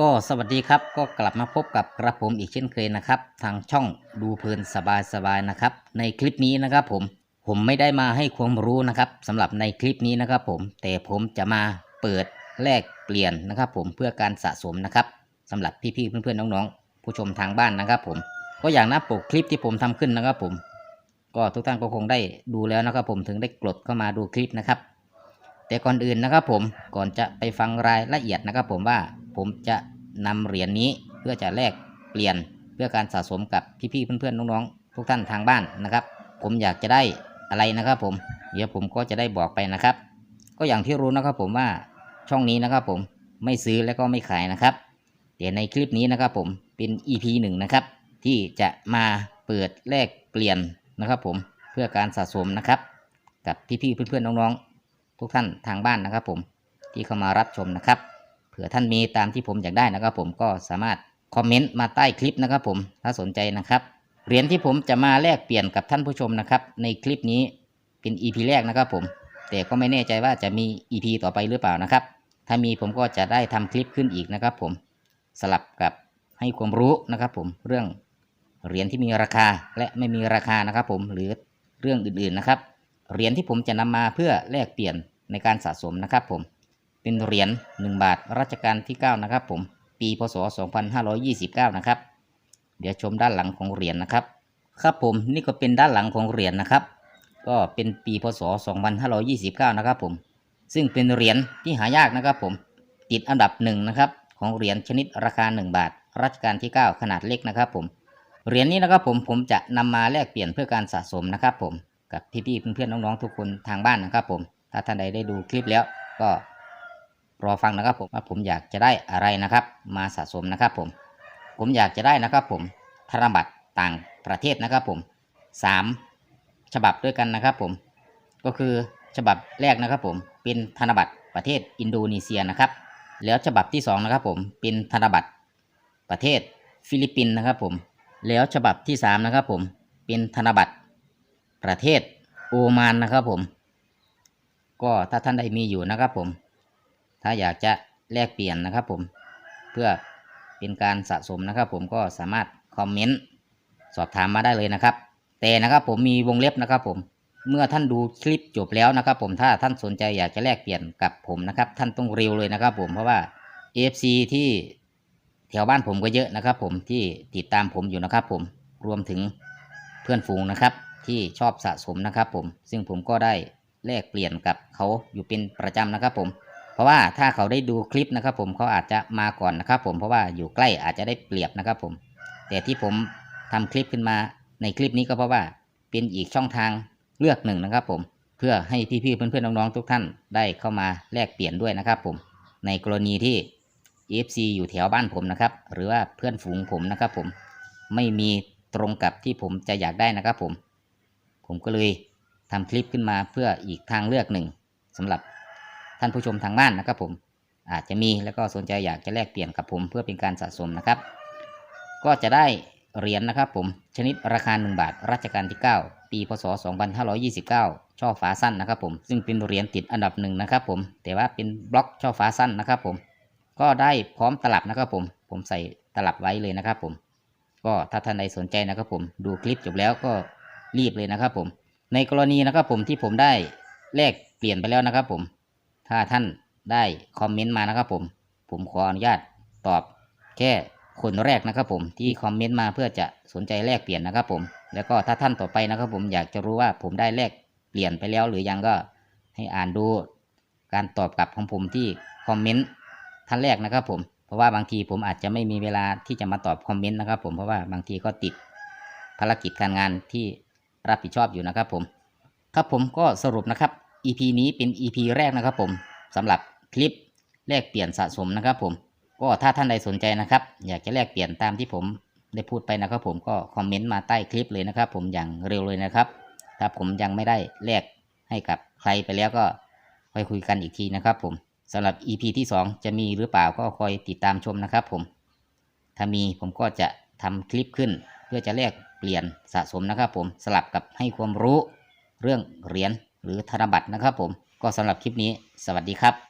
ก็สวัสดีครับก็กลับมาพบกับกระผมอีกเช่นเคยนะครับ ทางช่องดูเพลินสบายๆนะครับ ในคลิปนี้นะครับผมผมไม่ได้มาให้ความรู้นะครับสำหรับในคลิปนี้นะครับผมแต่ผมจะมาเปิดแลกเปลี่ยนนะครับ ผมเพื่อการสะสมนะครับสำหรับพี่ๆเพื่อนๆน้องๆ ผู้ชมทางบ้านนะครับ ผมก็อย่างหน้าปกคลิปที่ผมทำขึ้นนะครับผม ก็ทุกท่านก็คงได้ดูแล้วนะครับ ผมถึงได้กดเข้ามาดูคลิปนะครับ แต่ก่อนอื่นนะครับ ผมก่อนจะไปฟังรายละเอียดนะครับ ผมว่า ผมจะนำเหรียญนี้เพื่อจะแลกเปลี่ยนเพื่อการสะสมกับพี่ๆเพื่อนๆน้องๆทุกท่านทางบ้านนะครับ ผมอยากจะได้อะไรนะครับผมเดี๋ยวผมก็จะได้บอกไปนะครับ ก็อย่างที่รู้นะครับผมว่าช่องนี้นะครับผมไม่ซื้อและก็ไม่ขายนะครับแต่ในคลิปนี้นะครับผมเป็น EP หนึ่งนะครับที่จะมาเปิดแลกเปลี่ยนนะครับผมเพื่อการสะสมนะครับ กับพี่ๆเพื่อนๆน้องๆทุกท่านทางบ้านนะครับผมที่เข้ามารับชมนะครับ ผื่อท่านมีตามที่ผมอยากได้นะครับ ผมก็สามารถคอมเมนต์มาใต้คลิปนะครับ ผมถ้าสนใจนะครับเหรียญที่ผมจะมาแลกเปลี่ยนกับท่านผู้ชมนะครับ ในคลิปนี้เป็น EP แรกนะครับผม แต่ก็ไม่แน่ใจว่าจะมี EP ต่อไปหรือเปล่านะครับ ถ้ามีผมก็จะได้ทำคลิปขึ้นอีกนะครับ ผมสลับกับให้ความรู้นะครับ ผมเรื่องเหรียญที่มีราคาและไม่มีราคานะครับ ผมหรือเรื่องอื่นๆนะครับเหรียญที่ผมจะนำมาเพื่อแลกเปลี่ยนในการสะสมนะครับ ผม เป็นเหรียญ1บาทรัชกาลที่ 9 นะครับ ผมปีพศ 2529 นะครับ เดี๋ยวชมด้านหลังของเหรียญนะครับ ครับผมนี่ก็เป็นด้านหลังของเหรียญนะครับ ก็เป็นปีพศ 2529 นะครับ ผมซึ่งเป็นเหรียญที่หายากนะครับผมติดอันดับหนึ่งนะครับของเหรียญชนิดราคา 1 บาท รัชกาลที่ 9 ขนาดเล็กนะครับผมเหรียญนี้นะครับผมผมจะนำมาแลกเปลี่ยนเพื่อการสะสมนะครับ ผมกับพี่ๆเพื่อนๆน้องๆทุกคนทางบ้านนะครับ ผมถ้าท่านใดได้ดูคลิปแล้วก็ รอฟังนะครับผมว่าผมอยากจะได้อะไรนะครับ มาสะสมนะครับผม ผมอยากจะได้นะครับผมธนบัตรต่างประเทศนะครับผมสามฉบับด้วยกันนะครับผม ก็คือฉบับแรกนะครับผมเป็นธนบัตรประเทศอินโดนีเซียนะครับ แล้วฉบับที่สองนะครับผมเป็นธนบัตรประเทศฟิลิปปินส์นะครับผมแล้วฉบับที่สามนะครับผมเป็นธนบัตรประเทศโอมานนะครับผม ก็ถ้าท่านใดมีอยู่นะครับผม ถ้าอยากจะแลกเปลี่ยนนะครับผมเพื่อเป็นการสะสมนะครับผมก็สามารถคอมเมนต์สอบถามมาได้เลยนะครับ แต่นะครับผมมีวงเล็บนะครับผมเมื่อท่านดูคลิปจบแล้วนะครับผมถ้าท่านสนใจอยากจะแลกเปลี่ยนกับผมนะครับท่านต้องเร็วเลยนะครับผมเพราะว่า AFC ที่แถวบ้านผมก็เยอะนะครับผมที่ติดตามผมอยู่นะครับผมรวมถึงเพื่อนฝูงนะครับที่ชอบสะสมนะครับผมซึ่งผมก็ได้แลกเปลี่ยนกับเขาอยู่เป็นประจำนะครับผม เพราะว่าถ้าเขาได้ดูคลิปนะครับ ผมเขาอาจจะมาก่อนนะครับ ผมเพราะว่าอยู่ใกล้อาจจะได้เปรียบนะครับ ผม แต่ที่ผมทำคลิปขึ้นมาในคลิปนี้ก็เพราะว่าเป็นอีกช่องทางเลือกหนึ่งนะครับ ผมเพื่อให้พี่ๆเพื่อนๆน้องๆทุกท่านได้เข้ามาแลกเปลี่ยนด้วยนะครับ ผมในกรณีที่ FC อยู่แถวบ้านผมนะครับ หรือว่าเพื่อนฝูงผมนะครับ ผมไม่มีตรงกับที่ผมจะอยากได้นะครับ ผม ผมก็เลยทำคลิปขึ้นมาเพื่ออีกทางเลือกหนึ่งสำหรับ ท่านผู้ชมทางบ้านนะครับผมอาจจะมีแล้วก็สนใจอยากจะแลกเปลี่ยนกับผมเพื่อเป็นการสะสมนะครับ ก็จะได้เหรียญนะครับผมชนิดราคา 1 บาทรัชกาลที่ 9 ปีพศ 2529 ช่อฟ้าสั้นนะครับผมซึ่งเป็นเหรียญติดอันดับหนึ่งนะครับผมแต่ว่าเป็นบล็อกช่อฟ้าสั้นนะครับผมก็ได้พร้อมตลับนะครับผม ผมใส่ตลับไว้เลยนะครับผม ก็ถ้าท่านใดสนใจนะครับผม ดูคลิปจบแล้วก็รีบเลยนะครับผม ในกรณีนะครับผมที่ผมได้แลกเปลี่ยนไปแล้วนะครับผม ถ้าท่านได้คอมเมนต์มานะครับผม ผมขออนุญาตตอบแค่คนแรกนะครับผมที่คอมเมนต์มาเพื่อจะสนใจแลกเปลี่ยนนะครับผม แล้วก็ถ้าท่านต่อไปนะครับผมอยากจะรู้ว่าผมได้แลกเปลี่ยนไปแล้วหรือยังก็ให้อ่านดูการตอบกลับของผมที่คอมเมนต์ท่านแรกนะครับผมเพราะว่าบางทีผมอาจจะไม่มีเวลาที่จะมาตอบคอมเมนต์นะครับผมเพราะว่าบางทีก็ติดภารกิจการงานที่รับผิดชอบอยู่นะครับผม ครับผมก็สรุปนะครับ EP นี้เป็น EP แรกนะครับผมสำหรับคลิปแลกเปลี่ยนสะสมนะครับผมก็ถ้าท่านใดสนใจนะครับ อยากจะแลกเปลี่ยนตามที่ผมได้พูดไปนะครับผมก็คอมเมนต์มาใต้คลิปเลยนะครับ ผมอย่างเร็วเลยนะครับ ถ้าผมยังไม่ได้แลกให้กับใครไปแล้วก็ค่อยคุยกันอีกทีนะครับผมสำหรับ EP ที่ 2 จะมีหรือเปล่าก็คอยติดตามชมนะครับผมถ้ามีผมก็จะทำคลิปขึ้น เพื่อจะแลกเปลี่ยนสะสมนะครับผมสลับกับให้ความรู้เรื่องเหรียญ รือธนบัตรนะครับผมก็สำหรับคลิปนี้สวัสดีครับ